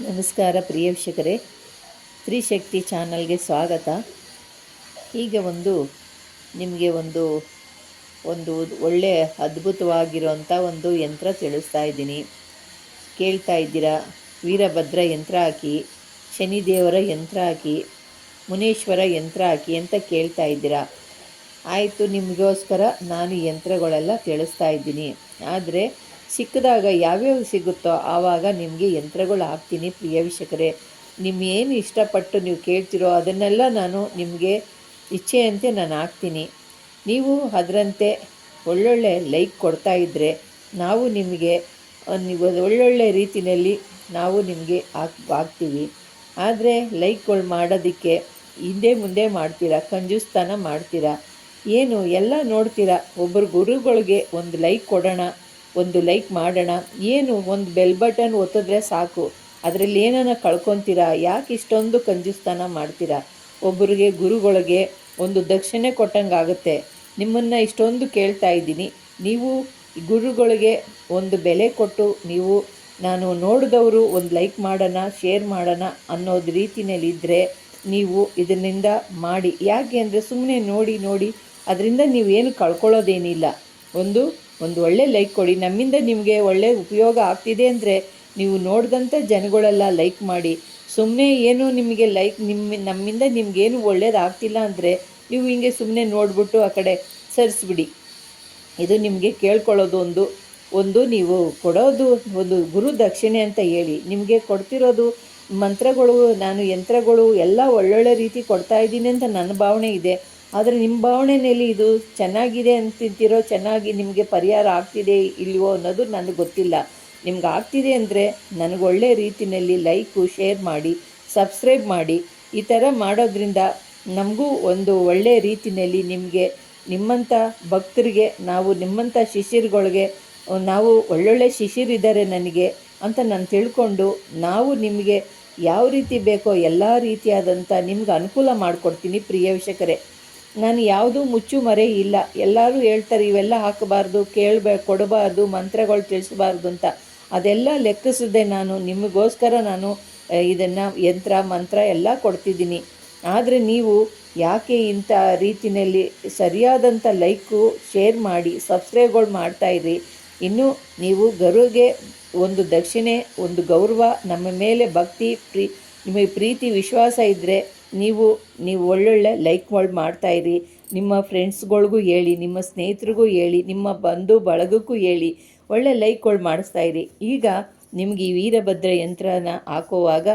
ನಮಸ್ಕಾರ ಪ್ರಿಯ ವೀಕ್ಷಕರೇ. ಸ್ತ್ರೀಶಕ್ತಿ ಚಾನಲ್ಗೆ ಸ್ವಾಗತ. ಈಗ ಒಂದು ನಿಮಗೆ ಒಂದು ಒಂದು ಒಳ್ಳೆಯ ಅದ್ಭುತವಾಗಿರುವಂಥ ಒಂದು ಯಂತ್ರ ತಿಳಿಸ್ತಾ ಇದ್ದೀನಿ. ಕೇಳ್ತಾ ಇದ್ದೀರಾ? ವೀರಭದ್ರ ಯಂತ್ರ ಹಾಕಿ, ಶನಿದೇವರ ಯಂತ್ರ ಹಾಕಿ, ಮುನೇಶ್ವರ ಯಂತ್ರ ಹಾಕಿ ಅಂತ ಕೇಳ್ತಾ ಇದ್ದೀರಾ? ಆಯಿತು, ನಿಮಗೋಸ್ಕರ ನಾನು ಯಂತ್ರಗಳೆಲ್ಲ ತಿಳಿಸ್ತಾ ಇದ್ದೀನಿ. ಆದರೆ ಸಿಕ್ಕಿದಾಗ ಯಾವ್ಯಾವ ಸಿಗುತ್ತೋ ಆವಾಗ ನಿಮಗೆ ಯಂತ್ರಗಳು ಹಾಕ್ತೀನಿ ಪ್ರಿಯ ವೀಕ್ಷಕರೇ. ಏನು ಇಷ್ಟಪಟ್ಟು ನೀವು ಕೇಳ್ತಿರೋ ಅದನ್ನೆಲ್ಲ ನಾನು ನಿಮಗೆ ಇಚ್ಛೆಯಂತೆ ನಾನು ಹಾಕ್ತೀನಿ. ನೀವು ಅದರಂತೆ ಒಳ್ಳೊಳ್ಳೆ ಲೈಕ್ ಕೊಡ್ತಾ ಇದ್ದರೆ ನಾವು ನಿಮಗೆ ಒಳ್ಳೊಳ್ಳೆ ರೀತಿಯಲ್ಲಿ ನಾವು ನಿಮಗೆ ಹಾಕ್, ಹಾಕ್ತೀವಿ. ಆದರೆ ಲೈಕ್ಗಳು ಮಾಡೋದಕ್ಕೆ ಹಿಂದೆ ಮುಂದೆ ಮಾಡ್ತೀರಾ, ಕಂಜೂಸ್ತನ ಮಾಡ್ತೀರಾ? ಏನು ಎಲ್ಲ ನೋಡ್ತೀರಾ? ಒಬ್ಬರು ಗುರುಗಳಿಗೆ ಒಂದು ಲೈಕ್ ಕೊಡೋಣ. ಒಂದು ಲೈಕ್ ಮಾಡೋಣ. ಏನು ಒಂದು ಬೆಲ್ ಬಟನ್ ಒತ್ತಿದ್ರೆ ಸಾಕು. ಅದರಲ್ಲಿ ಏನನ್ನ ಕಳ್ಕೊತೀರಾ? ಯಾಕೆ ಇಷ್ಟೊಂದು ಕಂಜುಸ್ತಾನ ಮಾಡ್ತೀರಾ? ಒಬ್ಬರಿಗೆ, ಗುರುಗಳಿಗೆ ಒಂದು ದಕ್ಷಿಣೆ ಕೊಟ್ಟಂಗೆ ಆಗುತ್ತೆ ನಿಮ್ಮನ್ನು ಇಷ್ಟೊಂದು ಕೇಳ್ತಾ ಇದ್ದೀನಿ. ನೀವು ಗುರುಗಳಿಗೆ ಒಂದು ಬೆಲೆ ಕೊಟ್ಟು ನೀವು, ನಾನು ನೋಡಿದವರು ಒಂದು ಲೈಕ್ ಮಾಡೋಣ, ಶೇರ್ ಮಾಡೋಣ ಅನ್ನೋದು ರೀತಿಯಲ್ಲಿದ್ದರೆ ನೀವು ಇದರಿಂದ ಮಾಡಿ. ಯಾಕೆ ಅಂದರೆ ಸುಮ್ಮನೆ ನೋಡಿ ನೋಡಿ, ಅದರಿಂದ ನೀವೇನು ಕಳ್ಕೊಳ್ಳೋದೇನಿಲ್ಲ. ಒಂದು ಒಂದು ಒಳ್ಳೆ ಲೈಕ್ ಕೊಡಿ. ನಮ್ಮಿಂದ ನಿಮಗೆ ಒಳ್ಳೆ ಉಪಯೋಗ ಆಗ್ತಿದೆ ಅಂದರೆ ನೀವು ನೋಡಿದಂಥ ಜನಗಳೆಲ್ಲ ಲೈಕ್ ಮಾಡಿ. ಸುಮ್ಮನೆ ಏನು ನಿಮಗೆ ಲೈಕ್ ನಿಮ್ಮ ನಮ್ಮಿಂದ ನಿಮಗೇನು ಒಳ್ಳೇದು ಆಗ್ತಿಲ್ಲ ಅಂದರೆ ನೀವು ಹಿಂಗೆ ಸುಮ್ಮನೆ ನೋಡಿಬಿಟ್ಟು ಆ ಕಡೆ ಸರಿಸ್ಬಿಡಿ. ಇದು ನಿಮಗೆ ಕೇಳ್ಕೊಳ್ಳೋದು ಒಂದು ಒಂದು ನೀವು ಕೊಡೋದು ಒಂದು ಗುರು ದಕ್ಷಿಣೆ ಅಂತ ಹೇಳಿ. ನಿಮಗೆ ಕೊಡ್ತಿರೋದು ಮಂತ್ರಗಳು, ನಾನು ಯಂತ್ರಗಳು ಎಲ್ಲ ಒಳ್ಳೊಳ್ಳೆ ರೀತಿ ಕೊಡ್ತಾ ಇದ್ದೀನಿ ಅಂತ ನನ್ನ ಭಾವನೆ ಇದೆ. ಆದರೆ ನಿಮ್ಮ ಭಾವನೆಯಲ್ಲಿ ಇದು ಚೆನ್ನಾಗಿದೆ ಅಂತಿಂತಿರೋ ಚೆನ್ನಾಗಿ ನಿಮಗೆ ಪರಿಹಾರ ಆಗ್ತಿದೆ ಇಲ್ವೋ ಅನ್ನೋದು ನನಗೆ ಗೊತ್ತಿಲ್ಲ. ನಿಮ್ಗೆ ಆಗ್ತಿದೆ ಅಂದರೆ ನನಗೆ ಒಳ್ಳೆ ರೀತಿಯಲ್ಲಿ ಲೈಕು, ಶೇರ್ ಮಾಡಿ, ಸಬ್ಸ್ಕ್ರೈಬ್ ಮಾಡಿ. ಈ ಥರ ಮಾಡೋದ್ರಿಂದ ನಮಗೂ ಒಂದು ಒಳ್ಳೆಯ ರೀತಿಯಲ್ಲಿ ನಿಮಗೆ ನಿಮ್ಮಂಥ ಭಕ್ತರಿಗೆ, ನಾವು ನಿಮ್ಮಂಥ ಶಿಷ್ಯರುಗಳಿಗೆ, ನಾವು ಒಳ್ಳೊಳ್ಳೆ ಶಿಷ್ಯರಿದ್ದಾರೆ ನನಗೆ ಅಂತ ನಾನು ತಿಳ್ಕೊಂಡು ನಾವು ನಿಮಗೆ ಯಾವ ರೀತಿ ಬೇಕೋ ಎಲ್ಲ ರೀತಿಯಾದಂಥ ನಿಮ್ಗೆ ಅನುಕೂಲ ಮಾಡಿಕೊಡ್ತೀನಿ ಪ್ರಿಯ ವೀಕ್ಷಕರೇ. ನಾನು ಯಾವುದೂ ಮುಚ್ಚು ಮರೆ ಇಲ್ಲ. ಎಲ್ಲರೂ ಹೇಳ್ತಾರೆ, ಇವೆಲ್ಲ ಹಾಕಬಾರ್ದು, ಕೇಳಬೇ, ಕೊಡಬಾರ್ದು, ಮಂತ್ರಗಳು ತಿಳಿಸಬಾರ್ದು ಅಂತ. ಅದೆಲ್ಲ ಲೆಕ್ಕಿಸದೆ ನಾನು, ನಿಮಗೋಸ್ಕರ ನಾನು ಇದನ್ನು ಯಂತ್ರ, ಮಂತ್ರ ಎಲ್ಲ ಕೊಡ್ತಿದ್ದೀನಿ. ಆದರೆ ನೀವು ಯಾಕೆ ಇಂಥ ರೀತಿಯಲ್ಲಿ ಸರಿಯಾದಂಥ ಲೈಕು ಶೇರ್ ಮಾಡಿ, ಸಬ್ಸ್ಕ್ರೈಬ್ಗಳು ಮಾಡ್ತಾಯಿರಿ ಇನ್ನು ನೀವು ಗರುಗೆ ಒಂದು ದಕ್ಷಿಣೆ, ಒಂದು ಗೌರವ, ನಮ್ಮ ಮೇಲೆ ಭಕ್ತಿ, ಪ್ರೀ, ನಿಮಗೆ ಪ್ರೀತಿ, ವಿಶ್ವಾಸ ಇದ್ದರೆ ನೀವು ನೀವು ಒಳ್ಳೊಳ್ಳೆ ಲೈಕ್ ಮಾಡಿ ಮಾಡ್ತಾಯಿರಿ ನಿಮ್ಮ ಫ್ರೆಂಡ್ಸ್ಗಳಿಗೂ ಹೇಳಿ, ನಿಮ್ಮ ಸ್ನೇಹಿತರಿಗೂ ಹೇಳಿ, ನಿಮ್ಮ ಬಂಧು ಬಳಗಕ್ಕೂ ಹೇಳಿ, ಒಳ್ಳೆ ಲೈಕ್ಗಳು ಮಾಡಿಸ್ತಾಯಿರಿ ಈಗ ನಿಮಗೆ ಈ ವೀರಭದ್ರ ಯಂತ್ರನ ಹಾಕೋವಾಗ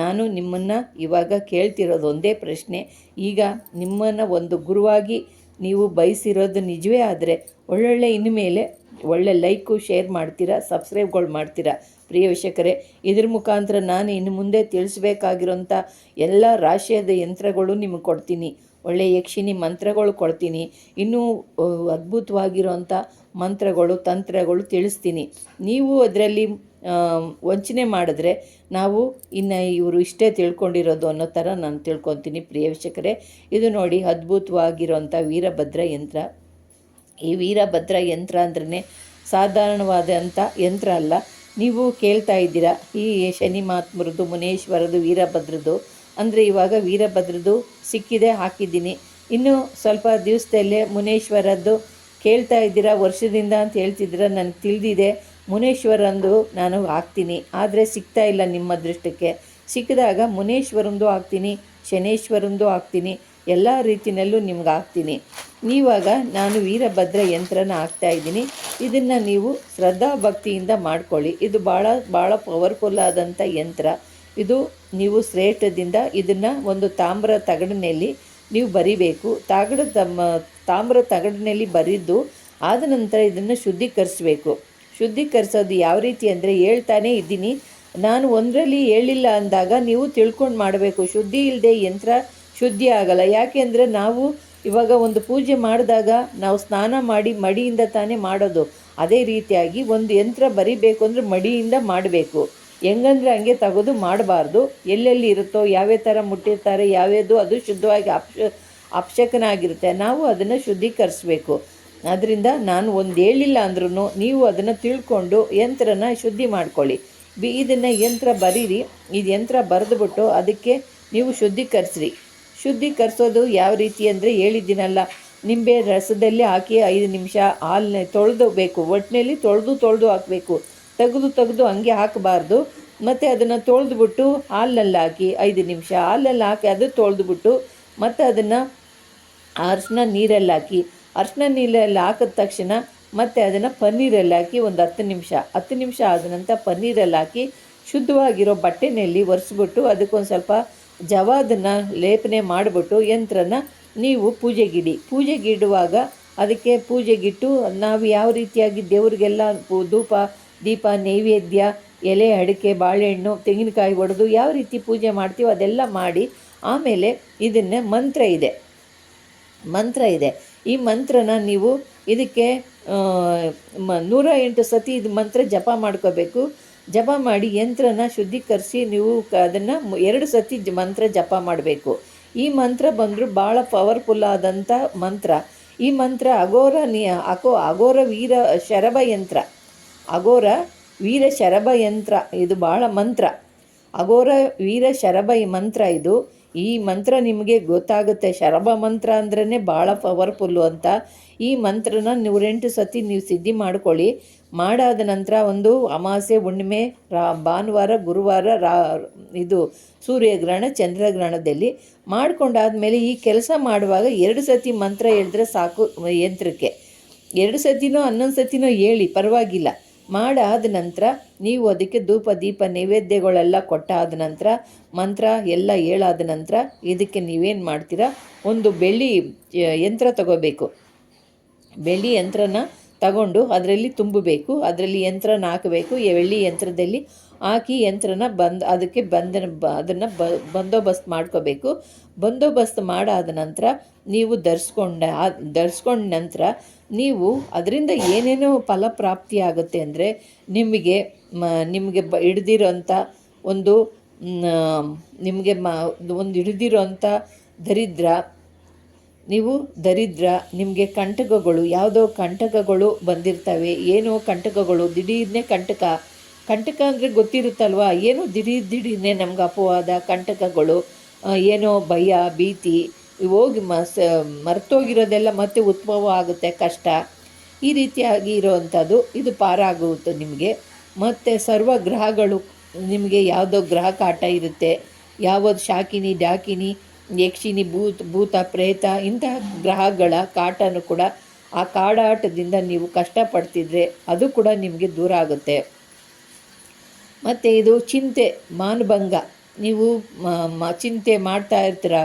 ನಾನು ನಿಮ್ಮನ್ನು ಇವಾಗ ಕೇಳ್ತಿರೋದು ಒಂದೇ ಪ್ರಶ್ನೆ. ಈಗ ನಿಮ್ಮನ್ನು ಒಂದು ಗುರುವಾಗಿ ನೀವು ಬಯಸಿರೋದು ನಿಜವೇ ಆದರೆ ಒಳ್ಳೊಳ್ಳೆ ಇನ್ಮೇಲೆ ಒಳ್ಳೆ ಲೈಕು ಶೇರ್ ಮಾಡ್ತೀರಾ ಸಬ್ಸ್ಕ್ರೈಬ್ಗಳು ಮಾಡ್ತೀರಾ? ಪ್ರಿಯ ವೀಕ್ಷಕರೇ, ಇದ್ರ ಮುಖಾಂತರ ನಾನು ಇನ್ನು ಮುಂದೆ ತಿಳಿಸ್ಬೇಕಾಗಿರೋಂಥ ಎಲ್ಲ ರಾಶಿಯದ ಯಂತ್ರಗಳು ನಿಮಗೆ ಕೊಡ್ತೀನಿ. ಒಳ್ಳೆಯ ಯಕ್ಷಿಣಿ ಮಂತ್ರಗಳು ಕೊಡ್ತೀನಿ. ಇನ್ನೂ ಅದ್ಭುತವಾಗಿರುವಂಥ ಮಂತ್ರಗಳು, ತಂತ್ರಗಳು ತಿಳಿಸ್ತೀನಿ. ನೀವು ಅದರಲ್ಲಿ ವಂಚನೆ ಮಾಡಿದ್ರೆ ನಾವು ಇನ್ನು ಇವರು ಇಷ್ಟೇ ತಿಳ್ಕೊಂಡಿರೋದು ಅನ್ನೋ ಥರ ನಾನು ತಿಳ್ಕೊತೀನಿ ಪ್ರಿಯ ವೀಕ್ಷಕರೇ. ಇದು ನೋಡಿ ಅದ್ಭುತವಾಗಿರೋಂಥ ವೀರಭದ್ರ ಯಂತ್ರ. ಈ ವೀರಭದ್ರ ಯಂತ್ರ ಅಂದ್ರೇ ಸಾಧಾರಣವಾದಂಥ ಯಂತ್ರ ಅಲ್ಲ. ನೀವು ಕೇಳ್ತಾ ಇದ್ದೀರಾ, ಈ ಶನಿ ಮಹಾತ್ಮರದು ಮುನೇಶ್ವರದು ವೀರಭದ್ರದು ಅಂದರೆ ಇವಾಗ ವೀರಭದ್ರದು ಸಿಕ್ಕಿದೆ, ಹಾಕಿದ್ದೀನಿ. ಇನ್ನು ಸ್ವಲ್ಪ ದಿವಸದಲ್ಲೇ ಮುನೇಶ್ವರದ್ದು ಕೇಳ್ತಾ ಇದ್ದೀರಾ, ವರ್ಷದಿಂದ ಅಂತ ಹೇಳ್ತಿದ್ದೀರಾ, ನನಗೆ ತಿಳಿದಿದೆ. ಮುನೇಶ್ವರಂದು ನಾನು ಹಾಕ್ತೀನಿ. ಆದರೆ ಸಿಗ್ತಾ ಇಲ್ಲ ನಿಮ್ಮ ಅದೃಷ್ಟಕ್ಕೆ ಸಿಕ್ಕಿದಾಗ ಮುನೇಶ್ವರಂದು ಹಾಕ್ತೀನಿ, ಶನೇಶ್ವರಂದು ಹಾಕ್ತೀನಿ. ಎಲ್ಲ ರೀತಿಯಲ್ಲೂ ನಿಮ್ಗೆ ಹಾಕ್ತೀನಿ ನೀವಾಗ ನಾನು ವೀರಭದ್ರ ಯಂತ್ರನ ಹಾಕ್ತಾ ಇದ್ದೀನಿ. ಇದನ್ನು ನೀವು ಶ್ರದ್ಧಾ ಭಕ್ತಿಯಿಂದ ಮಾಡ್ಕೊಳ್ಳಿ. ಇದು ಭಾಳ ಭಾಳ ಪವರ್ಫುಲ್ ಆದಂಥ ಯಂತ್ರ. ಇದು ನೀವು ಶ್ರೇಷ್ಠದಿಂದ ಇದನ್ನು ಒಂದು ತಾಮ್ರ ತಗಡಿನಲ್ಲಿ ನೀವು ಬರಿಬೇಕು. ತಗಡು ತಮ್ಮ, ತಾಮ್ರ ತಗಡಿನಲ್ಲಿ ಬರಿದ್ದು ಆದ ನಂತರ ಇದನ್ನು ಶುದ್ಧೀಕರಿಸಬೇಕು. ಶುದ್ಧೀಕರಿಸೋದು ಯಾವ ರೀತಿ ಅಂದರೆ ಹೇಳ್ತಾನೇ ಇದ್ದೀನಿ. ನಾನು ಒಂದರಲ್ಲಿ ಹೇಳಿಲ್ಲ ಅಂದಾಗ ನೀವು ತಿಳ್ಕೊಂಡು ಮಾಡಬೇಕು. ಶುದ್ಧಿ ಇಲ್ಲದೆ ಯಂತ್ರ ಶುದ್ಧಿ ಆಗಲ್ಲ. ಯಾಕೆಂದರೆ ನಾವು ಇವಾಗ ಒಂದು ಪೂಜೆ ಮಾಡಿದಾಗ ನಾವು ಸ್ನಾನ ಮಾಡಿ ಮಡಿಯಿಂದ ತಾನೇ ಮಾಡೋದು. ಅದೇ ರೀತಿಯಾಗಿ ಒಂದು ಯಂತ್ರ ಬರಿಬೇಕು ಅಂದರೆ ಮಡಿಯಿಂದ ಮಾಡಬೇಕು. ಹೆಂಗಂದ್ರೆ ಹಂಗೆ ತೆಗೆದು ಮಾಡಬಾರ್ದು. ಎಲ್ಲೆಲ್ಲಿ ಇರುತ್ತೋ, ಯಾವ್ಯಾವ ಥರ ಮುಟ್ಟಿರ್ತಾರೆ, ಯಾವ್ಯಾವುದು ಅದು ಶುದ್ಧವಾಗಿ ಅಪ್ಶ ನಾವು ಅದನ್ನು ಶುದ್ಧೀಕರಿಸ್ಬೇಕು. ಅದರಿಂದ ನಾನು ಒಂದು ಹೇಳಿಲ್ಲ ಅಂದ್ರೂ ನೀವು ಅದನ್ನು ತಿಳ್ಕೊಂಡು ಯಂತ್ರನ ಶುದ್ಧಿ ಮಾಡ್ಕೊಳ್ಳಿ. ಬಿ, ಇದನ್ನು ಯಂತ್ರ ಬರೀರಿ. ಇದು ಯಂತ್ರ ಬರೆದುಬಿಟ್ಟು ಅದಕ್ಕೆ ನೀವು ಶುದ್ಧೀಕರಿಸ್ರಿ. ಶುದ್ಧೀಕರಿಸೋದು ಯಾವ ರೀತಿ ಅಂದರೆ ಹೇಳಿದ್ದೀನಲ್ಲ, ನಿಂಬೆ ರಸದಲ್ಲಿ ಹಾಕಿ ಐದು ನಿಮಿಷ ಹಾಲನ್ನ ತೊಳೆದು ಬೇಕು ಒಟ್ಟಿನಲ್ಲಿ ತೊಳೆದು ತೊಳೆದು ಹಾಕಬೇಕು, ತೆಗೆದು ತೆಗೆದು ಹಂಗೆ ಹಾಕಬಾರ್ದು. ಮತ್ತು ಅದನ್ನು ತೊಳೆದುಬಿಟ್ಟು ಹಾಲಿನಲ್ಲಿ ಹಾಕಿ ಐದು ನಿಮಿಷ ಹಾಲಲ್ಲಿ ಹಾಕಿ ಅದು ತೊಳೆದುಬಿಟ್ಟು ಮತ್ತು ಅದನ್ನು ಅರಿಶಿನ ನೀರಲ್ಲಿ ಹಾಕಿ, ಅರಿಶಿನ ನೀರಲ್ಲಿ ಹಾಕಿದ ತಕ್ಷಣ ಮತ್ತು ಅದನ್ನು ಪನ್ನೀರಲ್ಲಿ ಹಾಕಿ ಒಂದು ಹತ್ತು ನಿಮಿಷ ಹತ್ತು ನಿಮಿಷ ಆದ ನಂತರ ಪನ್ನೀರಲ್ಲಿ ಹಾಕಿ ಶುದ್ಧವಾಗಿರೋ ಬಟ್ಟೆನಲ್ಲಿ ಒರೆಸ್ಬಿಟ್ಟು ಅದಕ್ಕೊಂದು ಸ್ವಲ್ಪ ಜವಾದನ್ನು ಲೇಪನೆ ಮಾಡಿಬಿಟ್ಟು ಯಂತ್ರನ ನೀವು ಪೂಜೆಗಿಡಿ. ಪೂಜೆಗಿಡುವಾಗ ಅದಕ್ಕೆ ಪೂಜೆಗಿಟ್ಟು ನಾವು ಯಾವ ರೀತಿಯಾಗಿ ದೇವರಿಗೆಲ್ಲ ಧೂಪ, ದೀಪ, ನೈವೇದ್ಯ, ಎಲೆ, ಅಡಿಕೆ, ಬಾಳೆಹಣ್ಣು, ತೆಂಗಿನಕಾಯಿ ಒಡೆದು ಯಾವ ರೀತಿ ಪೂಜೆ ಮಾಡ್ತೀವೋ ಅದೆಲ್ಲ ಮಾಡಿ ಆಮೇಲೆ ಇದನ್ನೇ ಮಂತ್ರ ಇದೆ. ಮಂತ್ರ ಇದೆ. ಈ ಮಂತ್ರನ ನೀವು ಇದಕ್ಕೆ ಮ ನೂರ ಎಂಟು ಸತಿ ಇದು ಮಂತ್ರ ಜಪ ಮಾಡ್ಕೋಬೇಕು. ಜಪ ಮಾಡಿ ಯಂತ್ರನ ಶುದ್ಧೀಕರಿಸಿ ನೀವು ಅದನ್ನು ಎರಡು ಸತಿ ಮಂತ್ರ ಜಪ ಮಾಡಬೇಕು. ಈ ಮಂತ್ರ ಬಂದರೂ ಭಾಳ ಪವರ್ಫುಲ್ ಆದಂಥ ಮಂತ್ರ. ಈ ಮಂತ್ರ ಅಘೋರ ನಿ ಅಕೋ ಅಘೋರ ವೀರ ಶರಭ ಯಂತ್ರ. ಅಘೋರ ವೀರ ಶರಭ ಯಂತ್ರ. ಇದು ಭಾಳ ಮಂತ್ರ. ಅಘೋರ ವೀರ ಶರಭ ಮಂತ್ರ ಇದು. ಈ ಮಂತ್ರ ನಿಮಗೆ ಗೊತ್ತಾಗುತ್ತೆ. ಶರಭ ಮಂತ್ರ ಅಂದ್ರೇ ಭಾಳ ಪವರ್ಫುಲ್ಲು ಅಂತ. ಈ ಮಂತ್ರನ ನೂರೆಂಟು ಸತಿ ನೀವು ಸಿದ್ಧಿ ಮಾಡ್ಕೊಳ್ಳಿ. ಮಾಡಾದ ನಂತರ ಒಂದು ಅಮಾವಾಸ್ಯೆ ಹುಣ್ಣಿಮೆ, ರಾ, ಭಾನುವಾರ, ಗುರುವಾರ, ರಾ, ಇದು ಸೂರ್ಯಗ್ರಹಣ, ಚಂದ್ರಗ್ರಹಣದಲ್ಲಿ ಮಾಡ್ಕೊಂಡಾದ್ಮೇಲೆ ಈ ಕೆಲಸ ಮಾಡುವಾಗ ಎರಡು ಸತಿ ಮಂತ್ರ ಹೇಳಿದ್ರೆ ಸಾಕು ಯಂತ್ರಕ್ಕೆ. ಎರಡು ಸತಿನೋ, ಹನ್ನೊಂದು ಸತಿನೋ ಹೇಳಿ, ಪರವಾಗಿಲ್ಲ. ಮಾಡಾದ ನಂತರ ನೀವು ಅದಕ್ಕೆ ಧೂಪ, ದೀಪ, ನೈವೇದ್ಯಗಳೆಲ್ಲ ಕೊಟ್ಟಾದ ನಂತರ, ಮಂತ್ರ ಎಲ್ಲ ಹೇಳಾದ ನಂತರ ಇದಕ್ಕೆ ನೀವೇನು ಮಾಡ್ತೀರಾ? ಒಂದು ಬೆಳ್ಳಿ ಯಂತ್ರ ತಗೋಬೇಕು. ಬೆಳ್ಳಿ ಯಂತ್ರನ ತಗೊಂಡು ಅದರಲ್ಲಿ ತುಂಬಬೇಕು, ಅದರಲ್ಲಿ ಯಂತ್ರನ ಹಾಕಬೇಕು. ಎಳ್ಳಿ ಯಂತ್ರದಲ್ಲಿ ಹಾಕಿ ಯಂತ್ರನ ಬಂದ್, ಅದಕ್ಕೆ ಬಂದ ಬ, ಅದನ್ನು ಬ, ಬಂದೋಬಸ್ತ್ ಮಾಡ್ಕೋಬೇಕು. ಬಂದೋಬಸ್ತ್ ಮಾಡಾದ ನಂತರ ನೀವು ಧರಿಸ್ಕೊಂಡ ಧರಿಸ್ಕೊಂಡ ನಂತರ ನೀವು ಅದರಿಂದ ಏನೇನೋ ಫಲಪ್ರಾಪ್ತಿ ಆಗುತ್ತೆ ಅಂದರೆ ನಿಮಗೆ ಮ, ನಿಮಗೆ ಬ ಒಂದು ನಿಮಗೆ ಮ, ಒಂದು ಹಿಡ್ದಿರೋಂಥ ದರಿದ್ರ ನೀವು ದರಿದ್ರ, ನಿಮಗೆ ಕಂಟಕಗಳು, ಯಾವುದೋ ಕಂಟಕಗಳು ಬಂದಿರ್ತವೆ. ಏನೋ ಕಂಟಕಗಳು, ದಿಢೀರ್ನೇ ಕಂಟಕ. ಕಂಟಕ ಅಂದರೆ ಗೊತ್ತಿರುತ್ತಲ್ವಾ? ಏನೋ ದಿಢೀರ್ ದಿಢೀರ್ನೇ ನಮ್ಗೆ ಅಪವಾದ ಕಂಟಕಗಳು ಏನೋ ಭಯ, ಭೀತಿ, ಹೋಗಿ ಮಸ್, ಮರ್ತೋಗಿರೋದೆಲ್ಲ ಮತ್ತೆ ಉದ್ಭವ ಆಗುತ್ತೆ, ಕಷ್ಟ. ಈ ರೀತಿಯಾಗಿ ಇರೋವಂಥದ್ದು. ಇದು ಪಾರಾಗುತ್ತೆ ನಿಮಗೆ. ಮತ್ತು ಸರ್ವ ಗ್ರಹಗಳು ನಿಮಗೆ ಯಾವುದೋ ಗ್ರಹ ಕಾಟ ಇರುತ್ತೆ. ಯಾವುದು ಶಾಕಿನಿ, ಡಾಕಿನಿ ಯಕ್ಷಿನಿ ಭೂತ್ ಭೂತ ಪ್ರೇತ ಇಂತಹ ಗ್ರಹಗಳ ಕಾಟನು ಕೂಡ ಆ ಕಾಡಾಟದಿಂದ ನೀವು ಕಷ್ಟಪಡ್ತಿದ್ರೆ ಅದು ಕೂಡ ನಿಮಗೆ ದೂರ ಆಗುತ್ತೆ ಮತ್ತು ಇದು ಚಿಂತೆ ಮಾನಭಂಗ ನೀವು ಚಿಂತೆ ಮಾಡ್ತಾ ಇರ್ತೀರ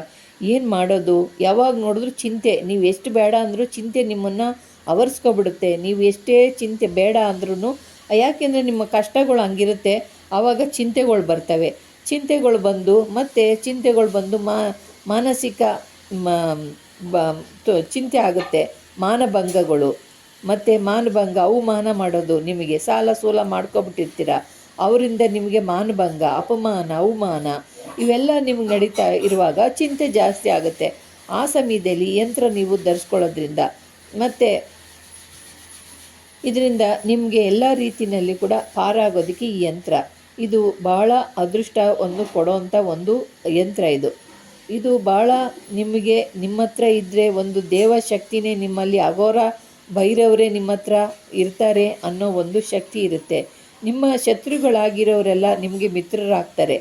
ಏನು ಮಾಡೋದು ಯಾವಾಗ ನೋಡಿದ್ರು ಚಿಂತೆ ನೀವು ಎಷ್ಟು ಬೇಡ ಅಂದರೂ ಚಿಂತೆ ನಿಮ್ಮನ್ನು ಅವರ್ಸ್ಕೊಬಿಡುತ್ತೆ ನೀವು ಎಷ್ಟೇ ಚಿಂತೆ ಬೇಡ ಅಂದ್ರೂ ಯಾಕೆಂದರೆ ನಿಮ್ಮ ಕಷ್ಟಗಳು ಹಂಗಿರುತ್ತೆ ಆವಾಗ ಚಿಂತೆಗಳು ಬರ್ತವೆ ಚಿಂತೆಗಳು ಬಂದು, ಮತ್ತು ಚಿಂತೆಗಳು ಬಂದು ಮಾನಸಿಕ ಚಿಂತೆ ಆಗುತ್ತೆ. ಮಾನಭಂಗಗಳು. ಮತ್ತು ಮಾನಭಂಗ, ಅವಮಾನ ಮಾಡೋದು ನಿಮಗೆ ಸಾಲ ಸೂಲ ಮಾಡ್ಕೊಬಿಟ್ಟಿರ್ತೀರ. ಅವರಿಂದ ನಿಮಗೆ ಮಾನಭಂಗ, ಅಪಮಾನ, ಅವಮಾನ ಇವೆಲ್ಲ ನಿಮ್ಗೆ ನಡೀತಾ ಇರುವಾಗ ಚಿಂತೆ ಜಾಸ್ತಿ ಆಗುತ್ತೆ. ಆ ಸಮಯದಲ್ಲಿ ಯಂತ್ರ ನೀವು ಧರಿಸ್ಕೊಳ್ಳೋದ್ರಿಂದ. ಮತ್ತು ಇದರಿಂದ ನಿಮಗೆ ಎಲ್ಲ ರೀತಿಯಲ್ಲಿ ಕೂಡ ಪಾರಾಗೋದಕ್ಕೆ ಈ ಯಂತ್ರ. ಇದು ಬಹಳ ಅದೃಷ್ಟವನ್ನು ಕೊಡೋವಂಥ ಒಂದು ಯಂತ್ರ ಇದು. ಇದು ಬಹಳ ನಿಮಗೆ ನಿಮ್ಮ ಹತ್ರ ಇದ್ದರೆ ಒಂದು ದೇವಶಕ್ತಿನೇ ನಿಮ್ಮಲ್ಲಿ ಅಘೋರ ಭೈರವರೇ ನಿಮ್ಮ ಹತ್ರ ಇರ್ತಾರೆ ಅನ್ನೋ ಒಂದು ಶಕ್ತಿ ಇರುತ್ತೆ. ನಿಮ್ಮ ಶತ್ರುಗಳಾಗಿರೋರೆಲ್ಲ ನಿಮಗೆ ಮಿತ್ರರಾಗ್ತಾರೆ.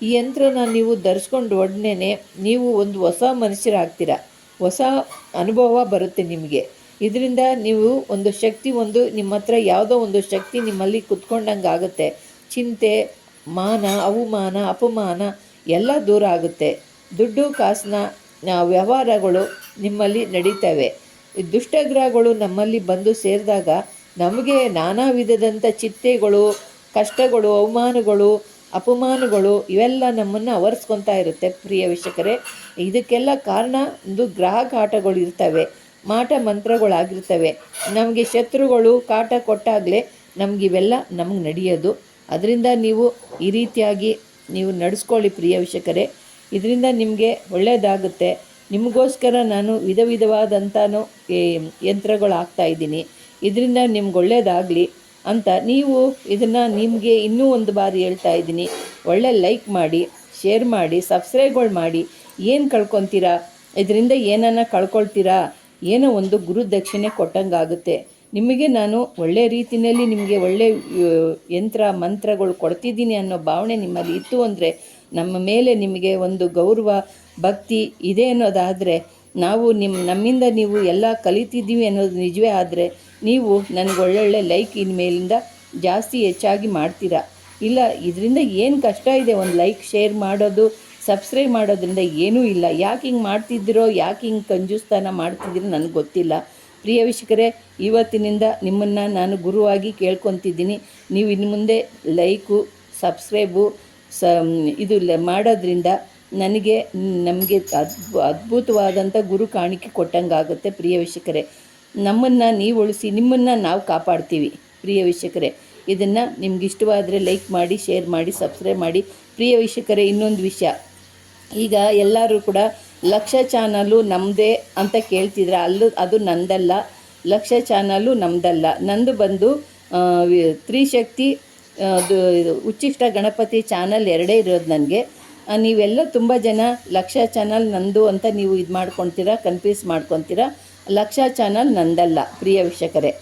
ಈ ಯಂತ್ರನ ನೀವು ಧರಿಸ್ಕೊಂಡು ಒಡನೆ ನೀವು ಒಂದು ಹೊಸ ಮನುಷ್ಯರಾಗ್ತೀರ? ಹೊಸ ಅನುಭವ ಬರುತ್ತೆ ನಿಮಗೆ. ಇದರಿಂದ ನೀವು ಒಂದು ಶಕ್ತಿ ಒಂದು ನಿಮ್ಮ ಹತ್ರ ಯಾವುದೋ ಒಂದು ಶಕ್ತಿ ನಿಮ್ಮಲ್ಲಿ ಕುತ್ಕೊಂಡಂಗೆ ಆಗುತ್ತೆ ಚಿಂತೆ, ಮಾನ, ಅವಮಾನ, ಅಪಮಾನ ಎಲ್ಲ ದೂರ ಆಗುತ್ತೆ. ದುಡ್ಡು ಕಾಸಿನ ವ್ಯವಹಾರಗಳು ನಿಮ್ಮಲ್ಲಿ ನಡೀತವೆ. ದುಷ್ಟಗ್ರಹಗಳು ನಮ್ಮಲ್ಲಿ ಬಂದು ಸೇರಿದಾಗ ನಮಗೆ ನಾನಾ ವಿಧದಂಥ ಚಿತ್ತೆಗಳು ಕಷ್ಟಗಳು, ಅವಮಾನಗಳು, ಅಪಮಾನಗಳು ಇವೆಲ್ಲ ನಮ್ಮನ್ನು ಆವರಿಸ್ಕೊತಾ ಇರುತ್ತೆ. ಪ್ರಿಯ ವೀಕ್ಷಕರೇ, ಇದಕ್ಕೆಲ್ಲ ಕಾರಣ ಒಂದು ಗ್ರಹ ಕಾಟಗಳು ಇರ್ತವೆ, ಮಾಟ ಮಂತ್ರಗಳಾಗಿರ್ತವೆ. ನಮಗೆ ಶತ್ರುಗಳು ಕಾಟ ಕೊಟ್ಟಾಗಲೇ ನಮಗಿವೆಲ್ಲ ನಮಗೆ ನಡೆಯೋದು. ಅದರಿಂದ ನೀವು ಈ ರೀತಿಯಾಗಿ ನೀವು ನಡೆಸ್ಕೊಳ್ಳಿ ಪ್ರಿಯ ವಿಷಕರೇ ಇದರಿಂದ ನಿಮಗೆ ಒಳ್ಳೆಯದಾಗುತ್ತೆ ನಿಮಗೋಸ್ಕರ ನಾನು ವಿಧ ವಿಧವಾದಂಥನೂ ಯಂತ್ರಗಳು ಹಾಕ್ತಾ ಇದ್ದೀನಿ. ಇದರಿಂದ ನಿಮ್ಗೆ ಒಳ್ಳೆಯದಾಗಲಿ ಅಂತ ನೀವು ಇದನ್ನು ನಿಮಗೆ ಇನ್ನೂ ಒಂದು ಬಾರಿ ಹೇಳ್ತಾ ಇದ್ದೀನಿ. ಒಳ್ಳೆ ಲೈಕ್ ಮಾಡಿ, ಶೇರ್ ಮಾಡಿ ಸಬ್ಸ್ಕ್ರೈಬ್ಗಳು ಮಾಡಿ. ಏನು ಕಳ್ಕೊತೀರಾ? ಇದರಿಂದ ಏನನ್ನ ಕಳ್ಕೊಳ್ತೀರಾ? ಏನೋ ಒಂದು ಗುರು ದಕ್ಷಿಣೆ ಕೊಟ್ಟಂಗಾಗುತ್ತೆ. ನಿಮಗೆ ನಾನು ಒಳ್ಳೆಯ ರೀತಿಯಲ್ಲಿ ನಿಮಗೆ ಒಳ್ಳೆ ಯಂತ್ರ, ಮಂತ್ರಗಳು ಕೊಡ್ತಿದ್ದೀನಿ ಅನ್ನೋ ಭಾವನೆ ನಿಮ್ಮಲ್ಲಿ ಇತ್ತು ಅಂದರೆ ನಮ್ಮ ಮೇಲೆ ನಿಮಗೆ ಒಂದು ಗೌರವ, ಭಕ್ತಿ ಇದೆ ಅನ್ನೋದಾದರೆ ನಾವು ನಿಮ್ಮ ನಮ್ಮಿಂದ ನೀವು ಎಲ್ಲ ಕಲಿತಿದ್ದೀವಿ ಅನ್ನೋದು ನಿಜವೇ ಆದರೆ ನೀವು ನನಗೆ ಒಳ್ಳೊಳ್ಳೆ ಲೈಕ್ ಇನ್ಮೇಲಿಂದ ಜಾಸ್ತಿ ಹೆಚ್ಚಾಗಿ ಮಾಡ್ತೀರಾ? ಇಲ್ಲ, ಇದರಿಂದ ಏನು ಕಷ್ಟ ಇದೆ ಒಂದು ಲೈಕ್ ಶೇರ್ ಮಾಡೋದು ಸಬ್ಸ್ಕ್ರೈಬ್ ಮಾಡೋದ್ರಿಂದ ಏನೂ ಇಲ್ಲ. ಯಾಕೆ ಹಿಂಗೆ ಮಾಡ್ತಿದ್ದೀರೋ, ಯಾಕೆ ಹಿಂಗೆ ಕಂಜೂಸ್ತಾನ ಮಾಡ್ತಿದ್ದೀರೋ ನನಗೆ ಗೊತ್ತಿಲ್ಲ. ಪ್ರಿಯ ವೀಕ್ಷಕರೇ, ಇವತ್ತಿನಿಂದ ನಿಮ್ಮನ್ನು ನಾನು ಗುರುವಾಗಿ ಕೇಳ್ಕೊತಿದ್ದೀನಿ. ನೀವು ಇನ್ನು ಮುಂದೆ ಲೈಕು, ಸಬ್ಸ್ಕ್ರೈಬು ಸ ಇದು ಮಾಡೋದ್ರಿಂದ ನನಗೆ, ನಮಗೆ ಅದ್ಭು ಅದ್ಭುತವಾದಂಥ ಗುರು ಕಾಣಿಕೆ ಕೊಟ್ಟಂಗಾಗುತ್ತೆ ಪ್ರಿಯ ವೀಕ್ಷಕರೇ. ನಮ್ಮನ್ನು ನೀವು ಉಳಿಸಿ, ನಿಮ್ಮನ್ನು ನಾವು ಕಾಪಾಡ್ತೀವಿ ಪ್ರಿಯ ವೀಕ್ಷಕರೇ. ಇದನ್ನು ನಿಮ್ಗೆ ಇಷ್ಟವಾದರೆ ಲೈಕ್ ಮಾಡಿ, ಶೇರ್ ಮಾಡಿ, ಸಬ್ಸ್ಕ್ರೈಬ್ ಮಾಡಿ. ಪ್ರಿಯ ವೀಕ್ಷಕರೇ, ಇನ್ನೊಂದು ವಿಷಯ. ಈಗ ಎಲ್ಲರೂ ಕೂಡ ಲಕ್ಷ ಚಾನಲು ನಮ್ಮದೇ ಅಂತ ಕೇಳ್ತಿದ್ರೆ, ಅಲ್ಲೂ ಅದು ನಂದಲ್ಲ. ಲಕ್ಷ ಚಾನಲ್ಲು ನಮ್ಮದಲ್ಲ ನಂದು ಬಂದು ತ್ರಿಶಕ್ತಿ ಅದು ಇದು ಉಚ್ಚಿಷ್ಟ ಗಣಪತಿ ಚಾನಲ್ ಎರಡೇ ಇರೋದು ನನಗೆ. ನೀವೆಲ್ಲ ತುಂಬ ಜನ ಲಕ್ಷ ಚಾನಲ್ ನಂದು ಅಂತ ನೀವು ಇದು ಮಾಡ್ಕೊತೀರಾ, ಕನ್ಫ್ಯೂಸ್ ಮಾಡ್ಕೊತೀರಾ. ಲಕ್ಷ ಚಾನಲ್ ನಂದಲ್ಲ, ಪ್ರಿಯ ವೀಕ್ಷಕರೇ.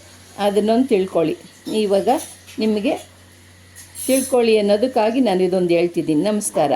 ಅದನ್ನೊಂದು ತಿಳ್ಕೊಳ್ಳಿ. ಇವಾಗ ನಿಮಗೆ ತಿಳ್ಕೊಳ್ಳಿ ಅನ್ನೋದಕ್ಕಾಗಿ ನಾನು ಇದೊಂದು ಹೇಳ್ತಿದ್ದೀನಿ. ನಮಸ್ಕಾರ.